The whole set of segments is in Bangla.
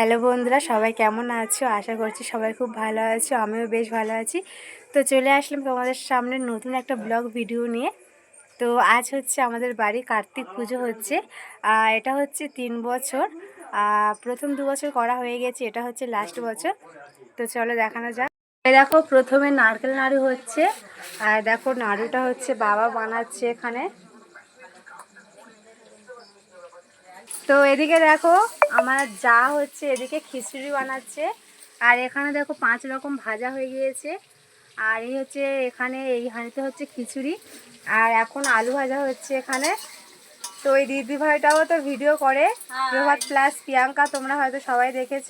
হ্যালো বন্ধুরা, সবাই কেমন আছো? আশা করছি সবাই খুব ভালো আছো, আমিও বেশ ভালো আছি। তো চলে আসলাম তোমাদের সামনে নতুন একটা ব্লগ ভিডিও নিয়ে। তো আজ হচ্ছে আমাদের বাড়ি কার্তিক পুজো হচ্ছে। এটা হচ্ছে তিন বছর। প্রথম দু বছর করা হয়ে গেছে, এটা হচ্ছে লাস্ট বছর। তো চলো দেখানো যাক। দেখো, প্রথমে নারকেল নাড়ু হচ্ছে। আর দেখো, নাড়ুটা হচ্ছে বাবা বানাচ্ছে এখানে। তো এদিকে দেখো আমার যা হচ্ছে এদিকে খিচুড়ি বানাচ্ছে। আর এখানে দেখো পাঁচ রকম ভাজা হয়ে গিয়েছে। আর এই হচ্ছে এখানে এই হাঁড়িতে হচ্ছে খিচুড়ি। আর এখন আলু ভাজা হচ্ছে এখানে। তো ওই দিদি ভাইটাও তো ভিডিও করে। প্রভাত প্লাস প্রিয়াঙ্কা তোমরা হয়তো সবাই দেখেছ।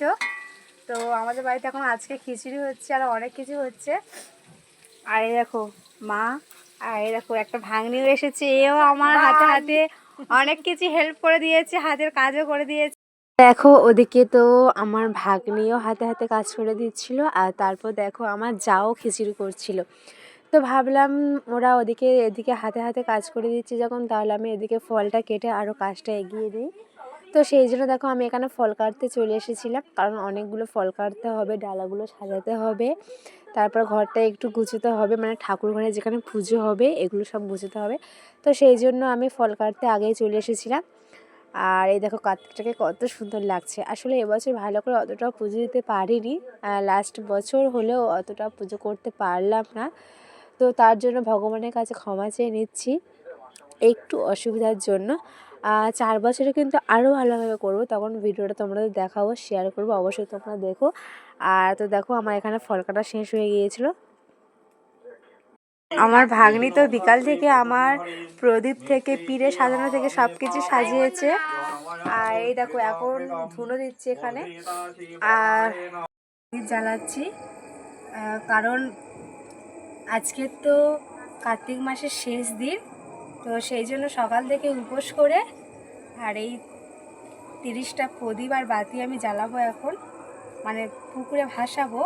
তো আমাদের বাড়িতে এখন আজকে খিচুড়ি হচ্ছে আর অনেক কিছু হচ্ছে। আর এই দেখো মা আর এই দেখো একটা ভাঙনিও এসেছে। এও আমার হাতে হাতে অনেক কিছু হেল্প করে দিয়েছে, হাতের কাজও করে দিয়েছে। দেখো, ওদিকে তো আমার ভাগ্নিও হাতে হাতে কাজ করে দিচ্ছিল, আর তারপর দেখো আমার যাও খিচুড়ি করছিল। তো ভাবলাম ওরা ওদিকে, এদিকে হাতে হাতে কাজ করে দিচ্ছে যখন, তাহলে আমি এদিকে ফলটা কেটে আরও কাজটা এগিয়ে দিই। তো সেই জন্য দেখো আমি এখানে ফল কাটতে চলে এসেছিলাম। কারণ অনেকগুলো ফল কাটতে হবে, ডালাগুলো সাজাতে হবে, তারপর ঘরটা একটু গুছোতে হবে মানে ঠাকুর ঘরে যেখানে পুজো হবে এগুলো সব গুছোতে হবে। তো সেই জন্য আমি ফল কাটতে আগেই চলে এসেছিলাম। আর এই দেখো কার্তিকটাকে কত সুন্দর লাগছে। আসলে এবছর ভালো করে অতটাও পুজো দিতে পারিনি। লাস্ট বছর হলেও অতটা পুজো করতে পারলাম না। তো তার জন্য ভগবানের কাছে ক্ষমা চেয়ে নিচ্ছি। একটু অসুবিধার জন্য। চার বছরে কিন্তু আরও ভালোভাবে করব। তখন ভিডিওটা তোমাদের দেখাবো শেয়ার করব, অবশ্যই তোমরা দেখো। আর তো দেখো, আমার এখানে ফল কাটা শেষ হয়ে গিয়েছিল। আমার ভাগ্নি তো বিকাল থেকে আমার প্রদীপ থেকে, পিড়ে সাজানো থেকে সব কিছু সাজিয়েছে। আর এই দেখো, এখন ধুনো দিচ্ছে এখানে। আর জ্বালাচ্ছি। কারণ আজকে তো কার্তিক মাসের শেষ দিন। তো সেই জন্য সকাল থেকে উপোস করে আর এই তিরিশটা প্রদীপ আর বাতি আমি জ্বালাবো এখন। মানে পুকুরে ভাসাবো।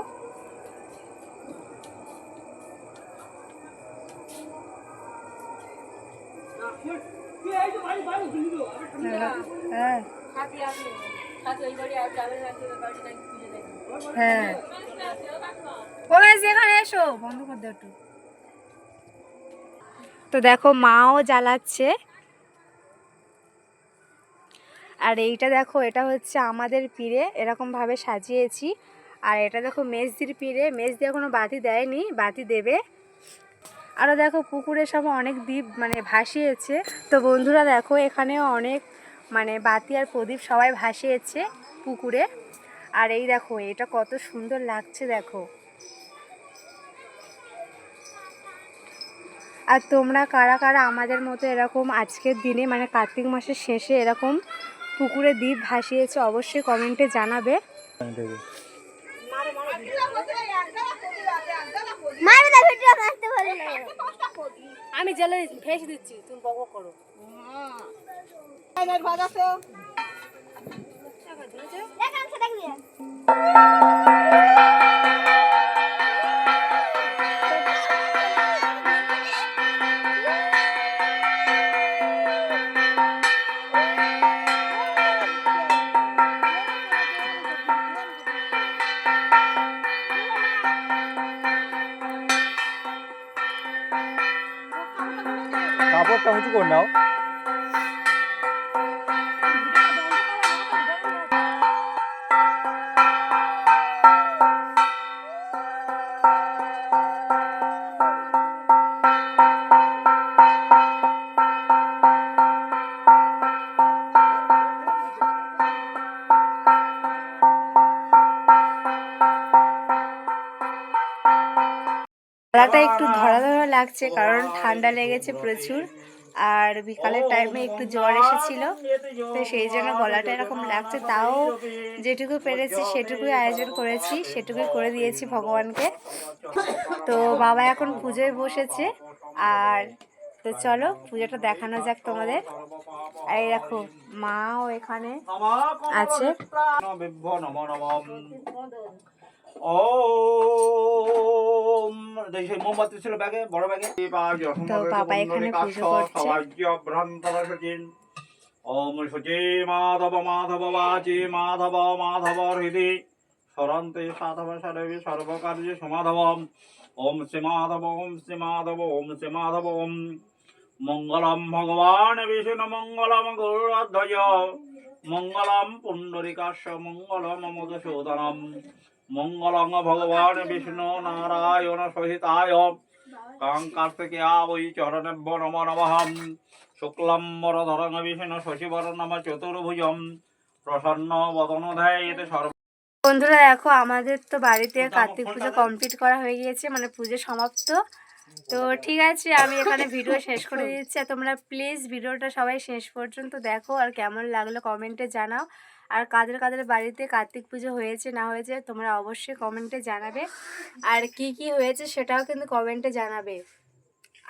হ্যাঁ। হ্যাঁ। এসো। বন্ধ করে দাও একটু। তো দেখো মাও জ্বালাচ্ছে। আর এইটা দেখো, এটা হচ্ছে আমাদের পিড়ে এরকমভাবে সাজিয়েছি। আর এটা দেখো মেজদির পিড়ে মেজদি এখনও বাতি দেয়নি, বাতি দেবে। আরও দেখো পুকুরে সব অনেক দ্বীপ মানে ভাসিয়েছে। তো বন্ধুরা দেখো, এখানেও অনেক মানে বাতি আর প্রদীপ সবাই ভাসিয়েছে পুকুরে। আর এই দেখো, এটা কত সুন্দর লাগছে দেখো। আর তোমরা কারা কারা আমাদের মতো এরকম আজকের দিনে মানে কার্তিক মাসের শেষে এরকম পুকুরে দ্বীপ ভাসিয়েছে অবশ্যই কমেন্টে জানাবে। আমি জেলে ভেসে দিচ্ছি তুমি বক করো। একটু ধরা ধরা লাগছে কারণ ঠান্ডা লেগেছে প্রচুর। আর বিকালের টাইমে একটু জ্বর এসেছিল তো সেই জন্য গলাটা এরকম লাগছে তাও যেটুকু পেরেছি সেটুকুই আয়োজন করেছি সেটুকুই করে দিয়েছি ভগবানকে তো বাবা এখন পুজোয় বসেছে আর তো চলো পুজোটা দেখানো যাক তোমাদের আর এই দেখো মাও এখানে আছে সেই মোমবাতি ছিল ব্যাগে বড় ব্যাগে বাবা এখানে পুজো করছে। ওম শুচি মাধব মাধব বাচি মাধব মাধব হৃদি। সরন্তে সাধব সরবি সর্বকার্য সমাধবম। ওম শ্রী মাধব ওম শ্রী মাধব ওম শ্রী মাধব ওম মঙ্গলম ভগবান বিষ্ণু মঙ্গলম গৌরাধ্বজ। মঙ্গলম পুণ্ডরিকাশ মঙ্গলম মধুসূদনম মঙ্গলম ভগবান বিষ্ণু নারায়ণ সহিতায়। কাং কার্তিকেয়া বৈ চরণেভ্য নম নমঃ। শুক্লম বিষ্ণু শশিবর নম চতুর্ভুজম। প্রসন্ন বদন ধ্যায়তে সর্ব বন্ধুরা দেখো আমাদের তো বাড়িতে কার্তিক পুজো কমপ্লিট করা হয়ে গিয়েছে মানে পুজো সমাপ্ত। তো ঠিক আছে আমি এখানে ভিডিও শেষ করে দিচ্ছি। আর তোমরা প্লিজ ভিডিওটা সবাই শেষ পর্যন্ত দেখো আর কেমন লাগল কমেন্টে জানাও। আর কাদের কাদের বাড়িতে কার্তিক পুজো হয়েছে না হয়েছে তোমরা অবশ্যই কমেন্টে জানাবে। আর কি কি হয়েছে সেটাও কিন্তু কমেন্টে জানাবে।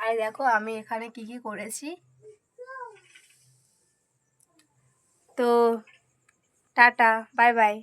আর দেখো আমি এখানে কি কি করেছি। তো টাটা বাই বাই